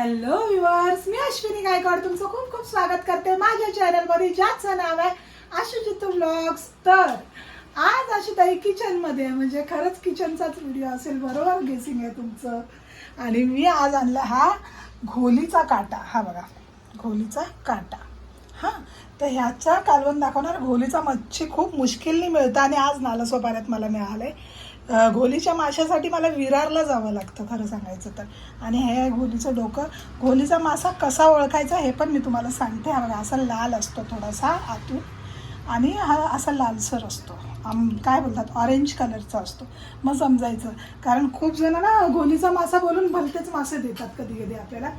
Hello viewers मी अश्विनी गायकवाड. तुमचं खूप खूप स्वागत करते माझ्या चॅनलमध्ये ज्याचं नाव आहे आशुजितू ब्लॉग्स तर आज आशुताई किचनमध्ये म्हणजे खरंच किचनचाच व्हिडिओ असेल बरोबर? गेसिंग आहे तुमचं. आणि मी आज आणला हा घोलीचा काटा. हा बघा घोलीचा काटा. हां तर ह्याचा कालवण दाखवणार. घोलीचा मच्छी खूप मुश्किलनी मिळतं आणि आज नालासोपाऱ्यात मला मिळालं आहे घोलीच्या माशासाठी मला विरारला जावं लागतं खरं सांगायचं तर. आणि हे आहे घोलीचं डोकं घोलीचा मासा कसा ओळखायचा हे पण मी तुम्हाला सांगते. हा बघा असा लाल असतो थोडासा आतून आणि हा असा लालसर असतो. आम काय बोलतात? ऑरेंज कलरचा असतो. मग समजायचं. कारण खूप जण ना गोलीचा मासा बोलून भलतेच मासे देतात कधी कधी आपल्याला.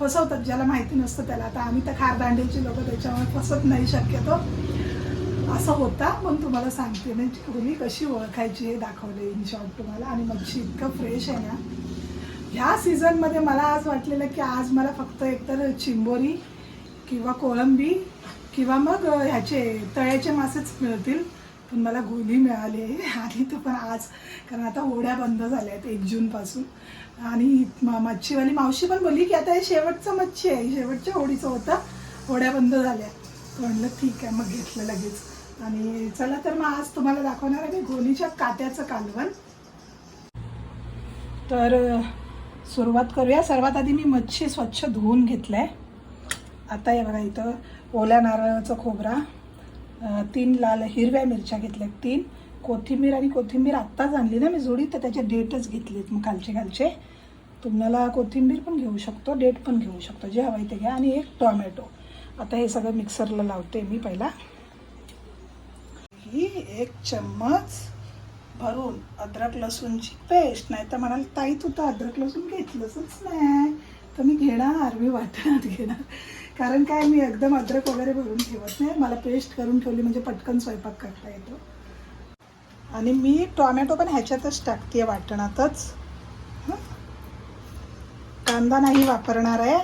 फसवतात. ज्याला माहिती नसतं त्याला. आता आम्ही तर खारदांड्याची लोक त्याच्यामुळे फसत नाही शक्यतो. असा होता पण तुम्हाला सांगते म्हणजे गोली कशी ओळखायची हे दाखवले इन शॉर्ट तुम्हाला. आणि मच्छी इतकं फ्रेश आहे ना. ह्या सीझनमध्ये मला आज वाटलेलं की आज मला फक्त एकतर चिंबोरी किंवा कोळंबी किंवा मग ह्याचे तळ्याचे मासेच मिळतील पण मला गोली मिळाली आहे. आणि तो पण आज कारण आता ओढ्या बंद झाल्या आहेत एक जूनपासून आणि मच्छीवाली मावशी पण बोलली की आता हे शेवटचं मच्छी आहे. शेवटच्या होडीचं होतं. होड्या बंद झाल्या. म्हणलं ठीक आहे. मग घेतलं लगेच. आणि चला तर मग आज तुम्हाला दाखवणार आहे मी गोलीच्या काट्याचं कालवण. तर सुरुवात करूया. सर्वात आधी मी मच्छी स्वच्छ धुवून घेतलं आहे आता हे बघा इथं ओल्या नारळाचा खोबरा तीन लाल हिरव्या मिरच्या घेतल्या तीन. कोथिंबीर आणि कोथिंबीर आत्ताच आणली ना मी जोडी तर त्याचे डेटच घेतलेत मग खालचे खालचे. तुम्हाला कोथिंबीर पण घेऊ शकतो डेट पण घेऊ शकतो. जे हवं आहे ते घ्या. आणि एक टॉमॅटो. आता हे सगळं मिक्सरला लावते मी पहिला. ही एक चम्मच भरून अद्रक लसूणची पेस्ट. नाही तर म्हणाल ताई तू तर अद्रक लसूण घेतलंच नाही. तर मी घेणार मी वाटणात घेणार. कारण काय मी एकदम अद्रक वगैरे भरून ठेवत नाही. मला पेस्ट करून ठेवली म्हणजे पटकन स्वयंपाक करता येतो. आणि मी टोमॅटो पण ह्याच्यातच टाकते वाटणातच. कांदा नाही वापरणार आहे.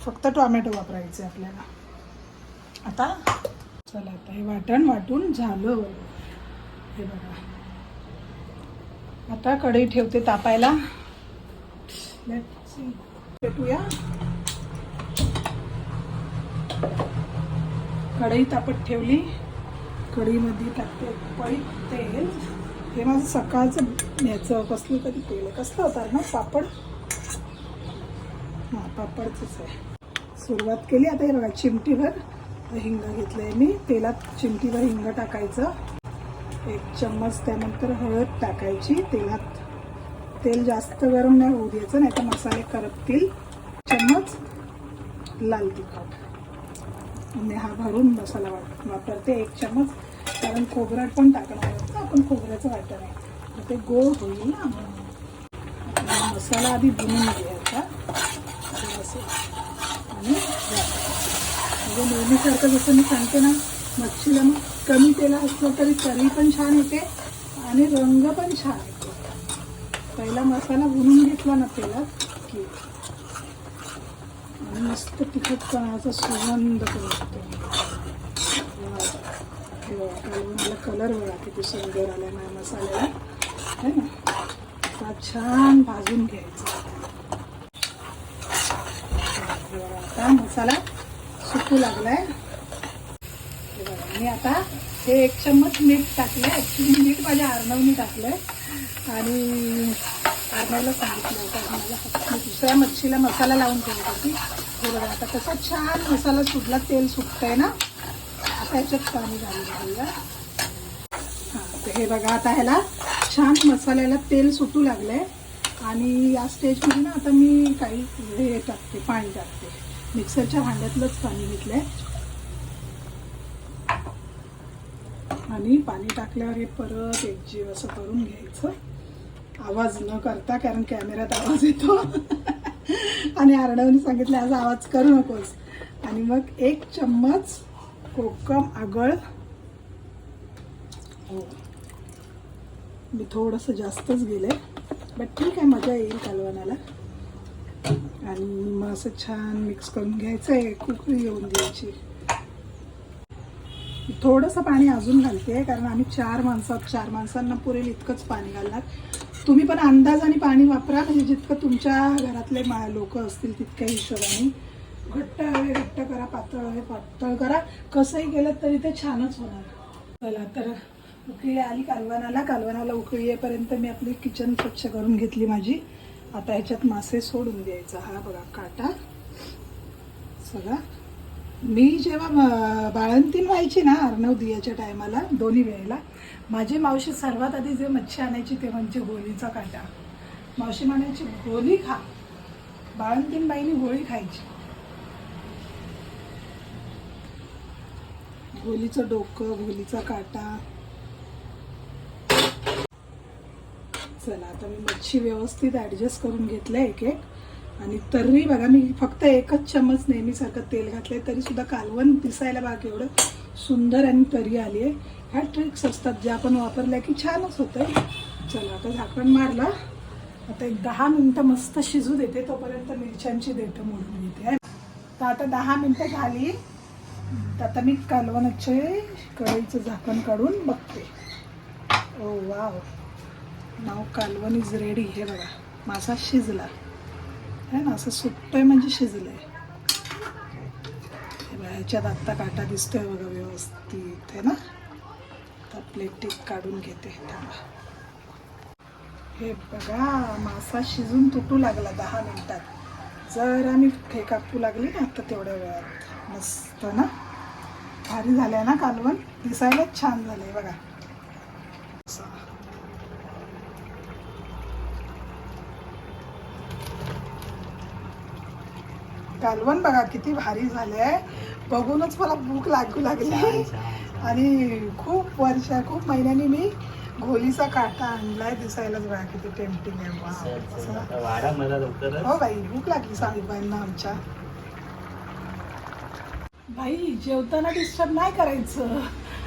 फक्त टोमॅटो वापरायचे आपल्याला. आता चला आता हे वाटण वाटून झालं. हे बघा. आता कढई ठेवते तापायला. भेटूया. कढई तापत ठेवली. कढईमध्ये टाकते पळी तेल. हे माझं सकाळचं याचं कसलं तरी तेल आहे. कसलं होतं ना? पापड? हां पापडचंच आहे. सुरुवात केली. आता हे बघा चिमटीभर. हिंग घेतलं आहे मी. तेलात चिमटीवर हिंग टाकायचं. एक चम्मच त्यानंतर हळद टाकायची. तेलात तेल जास्त गरम नाही होऊ द्यायचं नाही तर मसाले करपतील. चम्मच लाल तिखट. आणि हा भरून मसाला वाट वापरते एक चम्मच. कारण खोबरट पण टाकणार आहोत ना आपण खोबऱ्याचं वाटण आहे. ते गोड होईल ना. मसाला आधी भुनून घ्यायचा. आणि असं आणि म्हणजे नेहमीसारखं जसं मी सांगते ना मच्छीला मग कमी तेला असलं तरी करी पण छान येते आणि रंग पण छान येतो. पहिला मसाला भुनून घेतला ना तेलात की आणि मस्त तिखटपणाचा सुगंध करतो मला कलर बघा किती सुंदर आला नाही मसाल्याला. है ना? छान भाजून घ्यायचा. आता मसाला सुकू लागलाय. मी आता हे एक चम्मच मीठ टाकलं ॲक्च्युली मीठ माझ्या अर्णवनी टाकलंय. आणि अर्णवला सांगितलं होतं मला फक्त मी दुसऱ्या मच्छीला मसाला लावून ठेवत होती. हे बघा आता कसा छान मसाला सुटला तेल सुटतंय ना? आता ह्याच्यात पाणी घालून घेऊया. हां तर हे बघा आता ह्याला छान मसाल्याला तेल सुटू लागलंय. आणि या स्टेजमध्ये ना आता मी काही हे टाकते पाणी टाकते. मिक्सरच्या भांड्यातलंच पाणी घेतलं आहे आणि पाणी टाकल्यावर हे परत एकजीव असं करून घ्यायचं. आवाज न करता कारण कॅमेऱ्यात आवाज येतो. आणि अर्णवनी सांगितलं आज आवाज करू नकोस. आणि मग एक चम्मच कोकम आगळ. हो. मी थोडंसं जास्तच गेले बट ठीक आहे मजा येईल कालवणाला आणि मग असं छान मिक्स करून घ्यायचं आहे. कुकरी येऊन द्यायची. थोडंसं पाणी अजून घालते कारण आम्ही चार माणसात चार माणसांना पुरेल इतकंच पाणी घालणार. तुम्ही पण अंदाजाने पाणी वापरा म्हणजे जितकं तुमच्या घरातले लोक असतील तितक्या हिशोबाने. घट्ट हवे घट्ट करा पातळ हवे पातळ करा. कसंही केलं तरी ते छानच होणार. चला तर उकळी आली कालवणाला कालवणाला उकळी येईपर्यंत मी आपली किचन स्वच्छ करून घेतली माझी. आता ह्याच्यात मासे सोडून द्यायचा हा बघा काटा. सगळा मी जेव्हा बाळंतीन बाळंतीण व्हायची ना अर्णव दियाच्या टायमाला दोन्ही वेळेला माझी मावशी सर्वात आधी जे मच्छी आणायची ते म्हणजे होळीचा काटा. मावशी म्हणायची गोळी खा. बाळंतीन बाईनी होळी खायची. होलीचं डोकं होलीचा काटा. चला. आता मी मच्छी व्यवस्थित ॲडजस्ट करून घेतलं एक एक. आणि तरी बघा मी फक्त एकच चम्मच नेहमीसारखं तेल घातलंय तरी सुद्धा कालवण दिसायला बघा एवढं सुंदर आणि तरी आली आहे. ह्या ट्रिक्स असतात ज्या आपण वापरल्या की छानच होतं चला आता झाकण मारला. आता एक दहा मिनटं मस्त शिजू देते तोपर्यंत मिरच्यांची देठं मोडून घेते तर आता दहा मिनटं झाली. तर आता मी कालवणाचे कढईचं झाकण काढून बघते. ओ वाव. नाव कालवण इज रेडी हे बघा मासा शिजला. है ना असं सुटतोय म्हणजे शिजलंय. हे ह्याच्यात आत्ता काटा दिसतोय बघा व्यवस्थित आहे ना? तर प्लेटिक काढून घेते. थांबा. हे बघा मासा शिजून तुटू लागला दहा मिनिटात. जर आम्ही हे कापू लागली ना आता तेवढ्या वेळात. मस्त ना? भारी झालंय ना कालवण? दिसायलाच छान झालंय बघा. कालवण बघा किती भारी झालंय. बघूनच मला भूक लागू लागली. आणि खूप वर्ष खूप महिन्यांनी मी घोलीचा काटा आणलाय दिसायलाच बघा किती टेम्पटिंग आहे. हो बाई भूक लागली साईबाईंना आमच्या. बाई जेवताना डिस्टर्ब नाही करायचं.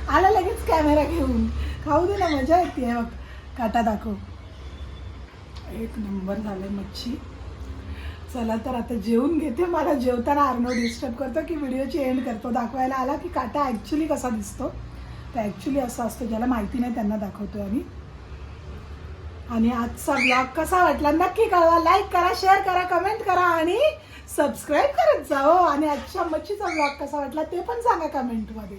आला लगेच कॅमेरा घेऊन. खाऊ दे ना मजा येते. काटा दाखव. एक नंबर झाले मच्छी. चला तर आता जेवून घेते. मला जेवताना अर्नो डिस्टर्ब करतो की व्हिडिओची एंड करतो. दाखवायला आला की काटा ॲक्च्युली कसा दिसतो? तर ॲक्च्युली असा असतो. ज्याला माहिती नाही त्यांना दाखवतो आम्ही. आणि आजचा ब्लॉग कसा वाटला? नक्की कळवा. लाईक करा शेअर करा कमेंट करा आणि सबस्क्राईब करत जा हो. आणि आजच्या मच्छीचा ब्लॉग कसा वाटला ते पण सांगा कमेंटमध्ये